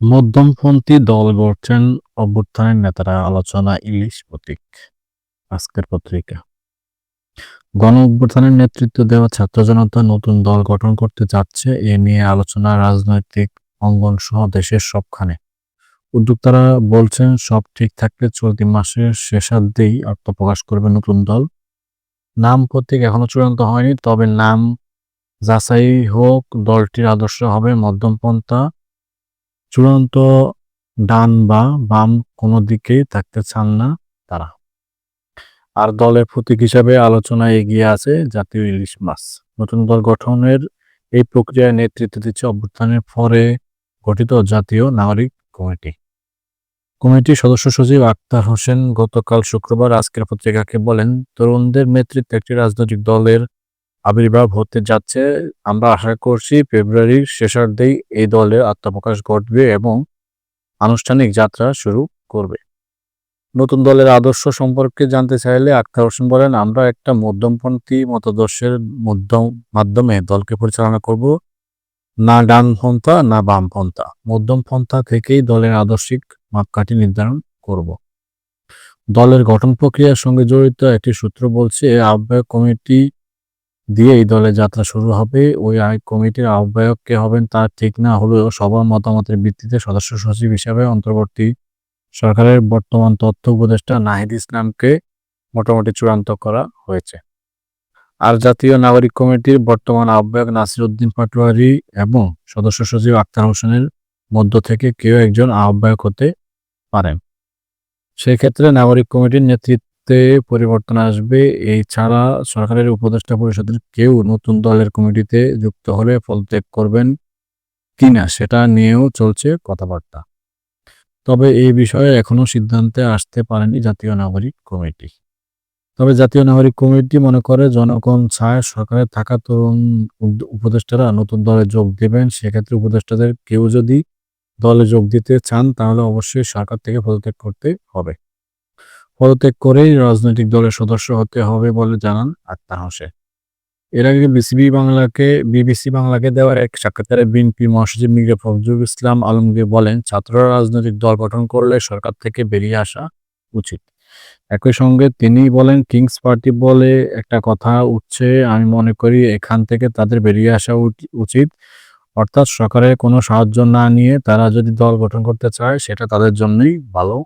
মধ্যমপন্থী দল গড়ছেন অভ্যুত্থানের নেতারা আলোচনা ইলিশ প্রতীক। আজকের পত্রিকা। গণ অভ্যুত্থানের নেতৃত্ব দেওয়া ছাত্র জনতা নতুন দল গঠন করতে যাচ্ছে এ নিয়ে আলোচনা রাজনৈতিক অঙ্গন সহ দেশের সবখানে। উদ্যোক্তারা বলছেন, সব ঠিক থাকলে চলতি মাসের শেষার্ধেই আত্মপ্রকাশ করবে নতুন দল। নাম প্রতীক এখনও চূড়ান্ত হয়নি, তবে নাম যাচাই হোক, দলটির আদর্শ হবে মধ্যমপন্থা চূড়ান্ত ডান বা বাম কোনো দিকেই থাকতে চান না তারা। আর দলের প্রতীক হিসাবে আলোচনায় এগিয়ে আছে জাতীয় ইলিশ মাছ। নতুন দল গঠনের এই প্রক্রিয়ায় নেতৃত্ব দিচ্ছে অভ্যুত্থানের পরে গঠিত জাতীয় নাগরিক কমিটি। কমিটির সদস্য সচিব আক্তার হোসেন গতকাল শুক্রবার আজকের পত্রিকাকে বলেন, তরুণদের নেতৃত্বে একটি রাজনৈতিক দলের আবির্ভাব হতে যাচ্ছে। আমরা আশা করছি ফেব্রুয়ারির শেষার্ধেই এই দলের আত্মপ্রকাশ ঘটবে এবং আনুষ্ঠানিক যাত্রা শুরু করবে। নতুন দলের আদর্শ সম্পর্কে জানতে চাইলে আক্তার হোসেন বলেন, আমরা একটা মধ্যমপন্থী মতাদর্শের মধ্যম, মাধ্যমে দলকে পরিচালনা করব। না ডানপন্থা, না বামপন্থা। মধ্যমপন্থা থেকেই দলের আদর্শিক মাপকাঠি নির্ধারণ করব। দলের গঠন প্রক্রিয়ার সঙ্গে জড়িত একটি সূত্র বলছে, আহ্বায়ক কমিটি দিয়ে এই দলের যাত্রা শুরু হবে। ওই আয় কমিটির আহ্বায়ক কে হবেন তা ঠিক না হলেও সবার মতামতের ভিত্তিতে সদস্য সচিব হিসাবে অন্তর্বর্তী সরকারের বর্তমান তথ্য উপদেষ্টা নাহিদ ইসলামকে মোটামুটি চূড়ান্ত করা হয়েছে। আর জাতীয় নাগরিক কমিটির বর্তমান আহ্বায়ক নাসির উদ্দিন পাটোয়ারি এবং সদস্য সচিব আক্তার হোসেনের মধ্য থেকে কেউ একজন আহ্বায়ক হতে পারেন। সেক্ষেত্রে নাগরিক কমিটির নেতৃত্বে পরিবর্তন আসবে। এই ছাড়া সরকারের উপদেষ্টা পরিষদের কেউ নতুন দলের কমিটিতে যুক্ত হলে পদত্যাগ করবেন কিনা সেটা নিয়েও চলছে কথাবার্তা। তবে এই বিষয়ে এখনও সিদ্ধান্তে আসতে পারেনি জাতীয় নাগরিক কমিটি। তবে জাতীয় নাগরিক কমিটি মনে করে জনগণ চায় সরকারে থাকা তরুণ উপদেষ্টারা নতুন দলে যোগ দেবেন। সেক্ষেত্রে উপদেষ্টাদের কেউ যদি দলে যোগ দিতে চান তাহলে অবশ্যই সরকার থেকে পদত্যাগ করতে হবে। পদত্যাগ করেই রাজনৈতিক দলের সদস্য হতে হবে বলে জানান আক্তার হোসেন এর আগে বিসিবি বাংলাকে, বিবিসি বাংলাকে দেওয়ার এক সাক্ষাৎকারে বিএনপি মহাসচিব মির্জা ফখরুল ইসলাম আলমগীর বলেন, ছাত্ররা রাজনৈতিক দল গঠন করলে সরকার থেকে বেরিয়ে আসা উচিত। একই সঙ্গে তিনি বলেন, কিংস পার্টি বলে একটা কথা উঠছে, আমি মনে করি এখান থেকে তাদের বেরিয়ে আসা উচিত। অর্থাৎ সরকারের কোনো সাহায্য না নিয়ে তারা যদি দল গঠন করতে চায়, সেটা তাদের জন্যই ভালো।